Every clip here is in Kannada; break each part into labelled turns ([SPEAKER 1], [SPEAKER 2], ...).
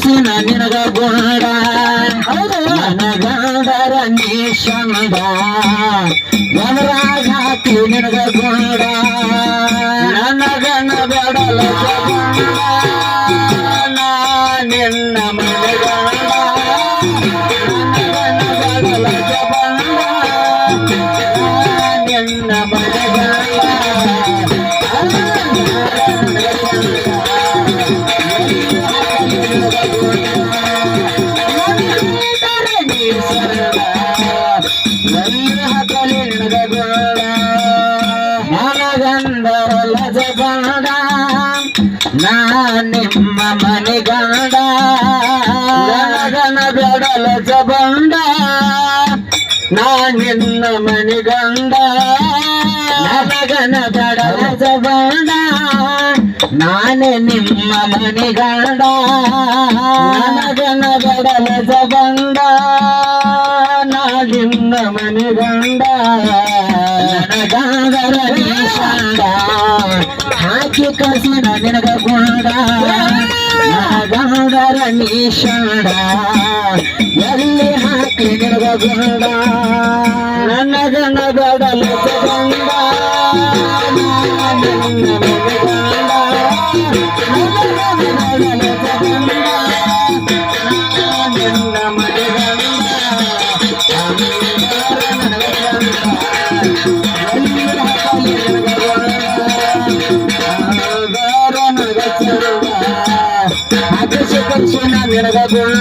[SPEAKER 1] ಕಸಿನ ನಿನಗ ಗಂಡರ ನೀಶಂಡ ಎವರಾಗ ಹಾಕಿ ನಿನಗ ಗುಂಡ. ನನ್ನ ಬಡಲ ನಿನ್ನ ಮನೆಗಂಡ ನನಗಂದರಲ್ಲ ಜಗಂಡ ನಾ ನಿಮ್ಮ ಮನೆಗಂಡ ನನಗನ ಬೆಡಲ ಜಬಂಡ ನಾ ನಿನ್ನ ಮನೆಗಂಡ ನನಗನ ಬೆಡಲ ಜಬಂಡ ನಾನೇ ನಿಮ್ಮ ಮನೆಗಂಡ ನನಗನ ಬೆಡಲ ಜಬಂಡ ನಾ ನಿನ್ನ ಮನೆಗಂಡ ನನಗಾದರ ನಿಶಾಂಡ ಹಾಕಿ ಕಸಿನ ನಿನಗ ಗುಂಡ ನನಗಾದರ ನಿಶಾಂಡ ಎಲ್ಲಿ ಹಾಕಿ ನಿನಗ ಗುಂಡ, ನನ್ನ ಬೆಡಲ ಜಗಂಡ ನಿನ್ನ ನಿನಗಗೊಂಡ ಗಾಂಡ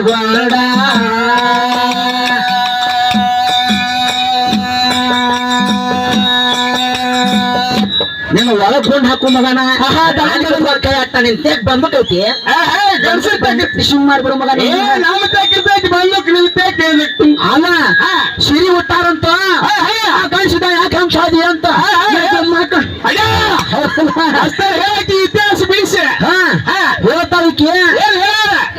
[SPEAKER 1] ಮುಚ್ಚುಗಾಡ ನೀನು ಒಳಗೊಂಡು ಹಾಕು ಮಗನ. ಕೈ ಆಗ್ತ ನಿನ್ ತೆಗ್ ಬಂದ್ಬಿಟ್ಟೈತಿ. ತಂಗಿ ಫಿಶಿಂಗ್ ಮಾಡ್ಬಿಡು ಮಗನ.
[SPEAKER 2] ನಮ್ಮ ತೆಗಿರ್ತೈತಿ ಬಂದಕ್ಕೆ ನಿಲ್ತೈತಿ
[SPEAKER 1] ಅಲ್ಲ ಸಿರಿ ಹುಟ್ಟಾರಂತ? ಗಂಡಸಿದ ಯಾಕೆ ಹಂಗ ಸಾದಿ ಅಂತ?
[SPEAKER 2] ಹೇಳಕ್ಕೆ ಇತಿಹಾಸ ಬಿಡಿಸಿ.
[SPEAKER 1] ಹಾ. ಹೇಳ್ತಾವಿಕೆ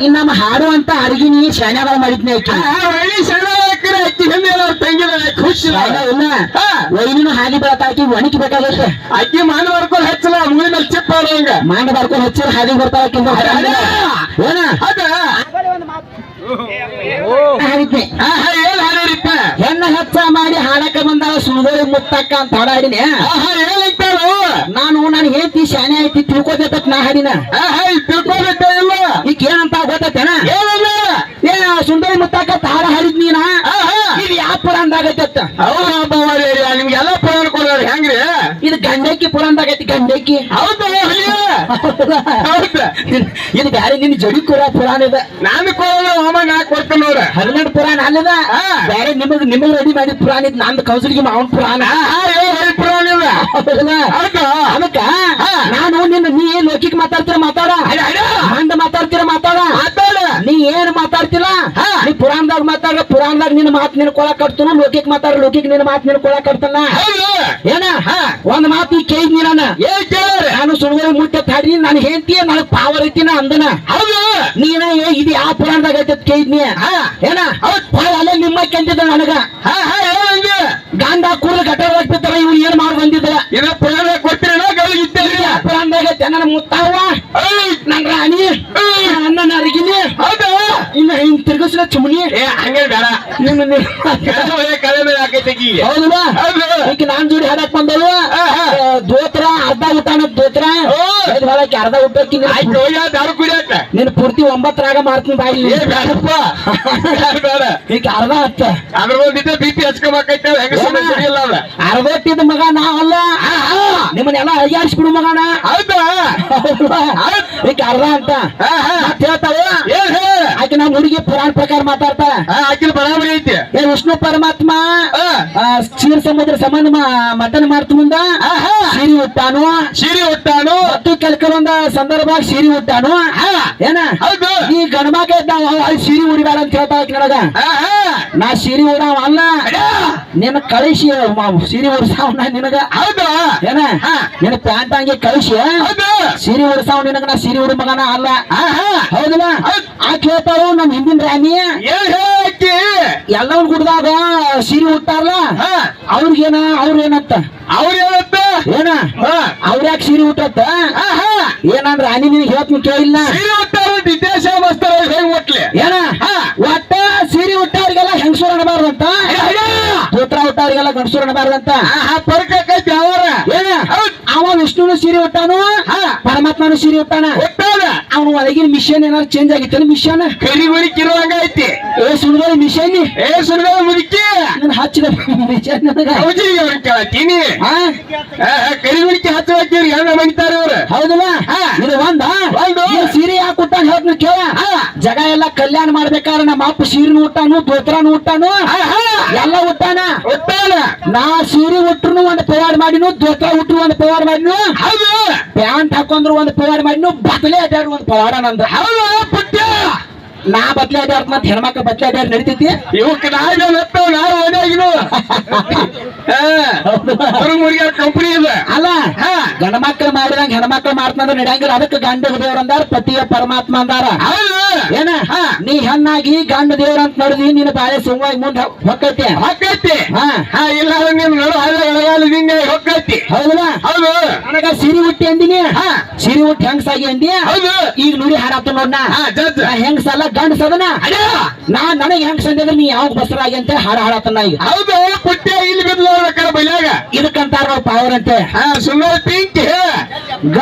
[SPEAKER 1] ಇನ್ ನಮ್ಮ ಹಾಡು ಅಂತ ಅಡಿಗೆ ನೀ ಶಾನ್ಯಾಗಳ ಮಾಡಿದ್ನಿ ಆಕಿ.
[SPEAKER 2] ಒಳ್ಳೆ ಸಣ್ಣ ಹಾಕಿರ ಅಕ್ಕಿ ಹಿಂದೆ ಅವ್ರ ತಂಗಿದ ಖುಷಿ
[SPEAKER 1] ಶಾನ್ಯ ಇಲ್ಲ
[SPEAKER 2] ಹಾ.
[SPEAKER 1] ವೈನಿನೂ ಹಾಗೆ ಬೆಳತಾಕಿ ಒಣಗಿ ಬೇಕಾಗೈತೆ
[SPEAKER 2] ಅಕ್ಕಿ ಮಾನ ಬರ್ಕೊಂಡು ಹಚ್ಚಲ ಮೂವಿನ ಚಿಪ್ಪ ಆಡೋಂಗ
[SPEAKER 1] ಮಾಂಡ ಬರ್ಕೊಂಡು ಹಚ್ಚಿರ ಹಾಗೆ ಬರ್ತಾವ ಹೆಣ್ಣ? ಹೆಚ್ಚ ಮಾಡಿ ಹಾಡಕ ಬಂದಾವ ಸುಳ್ದೋಳಿ ಮುತ್ತಕ್ಕ ಅಂತ ಹಾಡಾಡಿನಿ ನಾನು ನಾನು ಹೇಳ್ತಿ ಶಾನೆ ಐತಿ ತಿಳ್ಕೊತೈತ ನಾ ಹಾಡಿನ.
[SPEAKER 2] ತಿಳ್ಕೊಬೇಕ ಇಲ್ಲ
[SPEAKER 1] ಈಗ ಏನಂತ ಹಾಡ ಹಾಡಿದ್ ನೀನ ಇದು ಯಾವ ಪುರಾಣದಾಗೈತತ್ತ
[SPEAKER 2] ನಿಮ್ಗೆಲ್ಲ ಪುರಾಣ ಕೊಡೋರು ಹೆಂಗ್ರಿ?
[SPEAKER 1] ಇದು ಗಂಡಕ್ಕಿ ಪುರಾಣದಾಗೈತಿ ಗಂಡಕ್ಕಿ.
[SPEAKER 2] ಹೌದು
[SPEAKER 1] ಇದು ಬ್ಯಾರೆ ನಿನ್ ಜಡಿ ಕೂಡ ಪುರಾಣ ಇದೆ.
[SPEAKER 2] ನಾನು ಕೊಡೋದು ಹೋಮ ನಾ ಕೊಡ್ತೇನೆ ನೋಡ್ರ
[SPEAKER 1] ಹನ್ನೆರಡು ಪುರಾಣ ಅಲ್ಲದ. ಬ್ಯಾರೆ ನಿಮಗ್ ನಿಮಗ್ ರೆಡಿ ಮಾಡಿದ ಪುರಾಣ ಇದು ನಂದು ಕೌಸಲಿಗೆ ಮಾವನ್ ಪುರಾಣ.
[SPEAKER 2] ಪುರಾಣ?
[SPEAKER 1] ಅದಕ್ಕ. ನಾನು ನಿನ್ನ ನೀ ಲೋಕಿಕ್ ಮಾತಾಡ್ತೀರ ಮಾತಾಡ. ಮಂದ ಮಾತಾಡ್ತೀರ ಮಾತಾಡ. ಏನ್ ಮಾತಾಡ್ತಿಲ್ಲ. ನೀ ಪುರಾಣದಾಗ ಮಾತಾಡ ಪುರಾಣದಾಗ ನಿನ್ನ ಮಾತು ನಿನ್ಕೊಳಕ್ ಕಟ್ತನು ಲೋಕಿಕ್ ಮಾತಾಡ ಲೋಕಿಕ್ ನಿನ್ನ ಮಾತು ನಿನ್ಕೊಳಕ್ ಕಟ್ತಾನ ಏನ?
[SPEAKER 2] ಹಾ.
[SPEAKER 1] ಒಂದ್ ಮಾತು ಈ ಕೇಳಿದ್ ನೀನ ನಾನು ಸುಳ್ಳು ಮುಟ್ಟೆ ತಾಡಿ ನಾನು ಹೇಳ್ತೀಯ ನನಗ್ ಪಾವರ್ ಐತಿನ ಅಂದನ.
[SPEAKER 2] ಹೌದು.
[SPEAKER 1] ನೀನ ಏ ಇದು ಯಾವ ಪುರಾಣದಾಗ ಐತೆ ಕೇಳಿದ್ನಿ
[SPEAKER 2] ಹಾ.
[SPEAKER 1] ಏನ? ಅಲ್ಲೇ ನಿಮ್ಮ ಕೆಂದಿದ್ದ ನನಗ.
[SPEAKER 2] ಹಾ ಹಾ ಏನಂಗೆ
[SPEAKER 1] ಗಾಂಧ ಕೂಡಲು ಗಟ್ಟರ ಇವ್ನು ಏನ್ ಮಾಡಿ ಬಂದಿದ್ರ
[SPEAKER 2] ಏನ ಪುರಾಣ ಕೊಟ್ಟಿರ
[SPEAKER 1] ಪುರಾಣದಾಗ ಐತೆ ನನ್ನ ಮುತ್ತಾವ ನನ್ ರಾಣಿ ನನ್ನ ಅರಿಗಿನಿ
[SPEAKER 2] ಹೌದು
[SPEAKER 1] ಇನ್ನ ಹಿಂಗ್ ತಿರ್ಗಿಸ್ಲ ಚುಮನಿ?
[SPEAKER 2] ಏ ಹಂಗೆ ಬೇಡ.
[SPEAKER 1] ನಿನ್ನ
[SPEAKER 2] ಕಲೆ ಮೇಲೆ ಹಾಕೈತಿ ಹೌದಾ.
[SPEAKER 1] ಈಗ ನಾನ್ ಜೋಡಿ ಹಾಡಕ್ ಬಂದವ. ದೋತ್ರ ಅರ್ಧ ಊಟನ ದೋತ್ರ. ಹೊಳಕ್ಕೆ ಅರ್ಧ ಊಟಕ್ಕೆ
[SPEAKER 2] ದಾರು ಕುಡಿಯತ್ತ
[SPEAKER 1] ನಿನ್ ಪೂರ್ತಿ ಒಂಬತ್ತರಾಗ ಮಾಡ್ತೀನಿ ಬಾಯಿ
[SPEAKER 2] ಏ ಬೇಡಪ್ಪ ಬೇಡ
[SPEAKER 1] ಈಗ ಅರ್ಧ ಹತ್ತ
[SPEAKER 2] ಅದ್ರ ಒಂದಿದ್ದೆ ಬಿ ಪಿ ಹಚ್ಕೊಬೇಕೈತೆ ಹೆಂಗ ಅವ್ರ
[SPEAKER 1] ಅರ್ಧಟ್ಟಿದ ಮಗ ನಾ ಅಲ್ಲ. ನಿಮ್ಮನ್ನೆಲ್ಲ ಅಯ್ಯಾರಿಸ್ಬಿಡು ಮಗನ.
[SPEAKER 2] ಹೌದಾ?
[SPEAKER 1] ಈಗ ಅರ್ಧ ಅಂತ ಹೇಳ್ತಾವ
[SPEAKER 3] ನಮ್ಮ ಹುಡುಗಿ ಪುರಾಣ ಪ್ರಕಾರ ಮಾತಾಡ್ತಾಳ
[SPEAKER 2] ಬರಾಬರಿ ಐತಿ.
[SPEAKER 3] ಏ ವಿಷ್ಣು ಪರಮಾತ್ಮ ಕ್ಷೀರ ಸಮುದ್ರ ಸಂಬಂಧ ಮಟನ್ ಮಾಡ್ತು ಮುಂದ
[SPEAKER 2] ಆಹಾ.
[SPEAKER 3] ಸೀರಿ ಹುಟ್ಟಾನು
[SPEAKER 2] ಸೀರೆ ಉಟ್ಟಾನು.
[SPEAKER 3] ಮತ್ತು ಕೆಲ ಕೆಲವೊಂದ ಸಂದರ್ಭ ಸೀರಿ ಹುಟ್ಟಾನು
[SPEAKER 2] ಹಾ.
[SPEAKER 3] ಏನ?
[SPEAKER 2] ಹೌದು.
[SPEAKER 3] ಈ ಗಣಮಗ ಇದ್ದಾವ ಸೀರಿ ಉಡಿಬೇಡ ಅಂತ ಹೇಳ್ತಾ ಆಕಿ ನನಗ ನಾ ಸೀರಿ ಉಡಾವ ಅಲ್ಲ. ನಿನ್ನ ಕಳಿಸಿ ಸಿರಿ ಉಡ್ಸಾವ್ ನಾ ನಿನಗ.
[SPEAKER 2] ಹೌದು.
[SPEAKER 3] ಏನ. ನಿನ್ನ ಪ್ಯಾಂಟ್ ಹಂಗೆ ಕಳಿಸಿ. ಸೀರೆ ಉಡ್ಸಾವ್ ನಿನಗ ನಾ ಸೀರೆ ಉಡ ಮಗನ ಅಲ್ಲ. ಹೌದಲ್ಲ?
[SPEAKER 2] ಹೌದ್.
[SPEAKER 3] ಆ ಕೇಳ್ತಾಳು ನಮ್ ಹಿಂದಿನ ರಾಣಿ.
[SPEAKER 2] ಹೇಳಕ್ಕಿ
[SPEAKER 3] ಎಲ್ಲವನ್ ಗುಡ್ದಾಗ ಸೀರೆ ಉಟ್ಟಾರಲ್ಲ
[SPEAKER 2] ಹಾ.
[SPEAKER 3] ಅವ್ರಿಗೇನ ಅವ್ರ ಏನಂತ
[SPEAKER 2] ಅವ್ರ ಹೇಳತ್ತ
[SPEAKER 3] ಏನ? ಅವ್ರ ಯಾಕೆ ಸೀರೆ ಉಟ್ಟತ್ತ ಏನಂದ್ರ ಅನಿ ನಿನಗೆ ಹೇಳ್ತೀನಿ ಕೇಳಿಲ್ಲ?
[SPEAKER 2] ಸೀರೆ ಉಟ್ಟಾರು ವಿದೇಶ ಮಸ್ತಾರ ಹೇಗ್ ಮುಟ್ಲಿ
[SPEAKER 3] ಏನ?
[SPEAKER 2] ಹಾ.
[SPEAKER 3] ಒಟ್ಟ ಸೀರೆ ಉಟ್ಟವ್ರಿಗೆಲ್ಲ ಹೆಂಗಸೂರ್ ಅನ್ನಬಾರ್ದಂತ ದೂತ್ರ ಉಟ್ಟವ್ರಿಗೆಲ್ಲ ಗಂಡಸೂರ್ ಅನ್ನಬಾರ್ದಂತ
[SPEAKER 2] ಆಹಾ ಪರ್ಕೈತಿ ಅವರ.
[SPEAKER 3] ಏನ. ಅವ ವಿಷ್ಣುನು ಸೀರೆ ಉಟ್ಟಾನು?
[SPEAKER 2] ಹಾ.
[SPEAKER 3] ಪರಮಾತ್ಮನು ಸೀರೆ ಉಟ್ಟಾನ?
[SPEAKER 2] ಉಟ್ಟಾನ.
[SPEAKER 3] ಅವನ ಒಳಗಿನ ಮಿಷನ್ ಏನಾದ್ರು ಚೇಂಜ್ ಆಗಿತ್ತು ಮಿಷನ್
[SPEAKER 2] ಕರಿಗುಳಿ ಕಿರುವಾಗ ಐತಿ.
[SPEAKER 3] ಏ ಸುಳ್ಳು ಮಿಷನ್
[SPEAKER 2] ಏ ಸುಳ್ಳ ಮುದುಕಿ.
[SPEAKER 3] ನಾನು ಹಚ್ಚಿದ ಮಿಷನ್
[SPEAKER 2] ಹೌಜಿಗೆ ಅವ್ರ ಕೇಳತ್ತೀನಿ.
[SPEAKER 3] ಹಾ?
[SPEAKER 2] ಕರಿಗುಳಿಕೆ ಹಚ್ಚ ಹಾಕಿರಿ ಹೆಂಗ ಮಣಿತಾರ ಅವ್ರ?
[SPEAKER 3] ಹೌದಲ್ಲ. ಇದು ಒಂದ?
[SPEAKER 2] ಒಂದು.
[SPEAKER 3] ಸೀರೆ ಯಾಕೆ ಉಟ್ಟಾನ ಹೇಳ್ತೀನಿ ಕೇಳ. ಜಗ ಎಲ್ಲ ಕಲ್ಯಾಣ ಮಾಡ್ಬೇಕಾದ್ರೆ ನಮ್ಮ ಅಪ್ಪ ಸೀರೆನು ಉಟ್ಟಾನು ದೋತ್ರನು ಉಟ್ಟಾನು. ಎಲ್ಲ ಉಟ್ಟಾನ?
[SPEAKER 2] ಉಟ್ಟಾನ.
[SPEAKER 3] ನಾ ಸೀರೆ ಉಟ್ರು ಒಂದು ಪವಾಡ್ ಮಾಡಿನು ದೋತ್ರ ಉಟ್ರು ಒಂದು ಪವಾಡ್ ಮಾಡಿನು.
[SPEAKER 2] ಹೌದು.
[SPEAKER 3] ಪ್ಯಾಂಟ್ ಹಾಕೊಂಡ್ರು ಒಂದು ಪವಾಡ ಮಾಡಿ ನೀವು ಬದಲೇ ಅಡ್ಯಾಡು ಒಂದು ಪವಾಡ ನಂದು
[SPEAKER 2] ಹೌದು
[SPEAKER 3] ನಾ ಬದ್ಲೆ ಅಡ್ಯಾಡ್ ಮತ್ ಹೆಣ್ಮಕ್ಳು ಬದ್ಲೆ ಅಡ್ಯಾಡ್ ನಡಿತೈತಿ.
[SPEAKER 2] ಇವಕ್ಕೆ ನಾವು ನಾವು ಓದಾಗಿನ ಕಂಪನಿ ಇದೆ.
[SPEAKER 3] ಅಲ್ಲ
[SPEAKER 2] ಹಾ.
[SPEAKER 3] ಗಂಡ ಮಕ್ಳು ಮಾಡಿದಂಗ ಹೆಣ್ಮಕ್ಳು ಮಾಡ್ತಂದ್ರೆ ನಡೆಯಂಗಿಲ್ಲ. ಅದಕ್ಕೆ ಗಂಡ ದೇವ್ರ ಅಂದಾರ ಪತಿಯ ಪರಮಾತ್ಮ ಅಂದಾರ. ನೀ ಹೆಣ್ಣಾಗಿ ಗಂಡ ದೇವ್ರ ಅಂತ ನಡೆದಿ ನಿನ್ನ ಬಾಳೆ ಸುಮ್ಮವಾಗಿ ಮುಂದೆ ಹೊಕ್ಕೈತಿ?
[SPEAKER 2] ಹೊಕ್ಕೈತಿ.
[SPEAKER 3] ಹಾ.
[SPEAKER 2] ಇಲ್ಲ ನೀನು ನಡು ಹಿಂಗೆ ಹೊಕ್ಕೈತಿ.
[SPEAKER 3] ಹೌದಲ್ಲ?
[SPEAKER 2] ಹೌದು.
[SPEAKER 3] ನನಗ ಸಿರಿ ಹುಟ್ಟಿ ಅಂದಿನಿ.
[SPEAKER 2] ಹಾ.
[SPEAKER 3] ಸಿರಿ ಹುಟ್ಟಿ ಹೆಂಗಸಾಗಿ ಅಂದಿ?
[SPEAKER 2] ಹೌದು.
[SPEAKER 3] ಈಗ ನುಡಿ ಹಾರಾತ ನೋಡ್ನ ಹೆಂಗ್ಸಲ್ಲ ಗಂಡಸದನ ನಾ ನನಗೆ ಹೆಂಗ್ ಸಂದಿದ್ರೆ ನೀ ಯಾವಾಗ ಬಸರಾಗಿ ಅಂತ ಹಾರ ಹಾಡತ್ತನ ಈಗ.
[SPEAKER 2] ಹೌದು ಪುಟ್ಟ ಇಲ್ಲಿ ಬಿದ್ದ ಬೈಲಾಗ.
[SPEAKER 3] ಇದಕ್ಕಂತಾರ ಪಾವರ್ ಅಂತೆ.
[SPEAKER 2] ಹಾ ಸುಮ್ಮನೆ ಪಿಂಕ್.
[SPEAKER 3] ಗ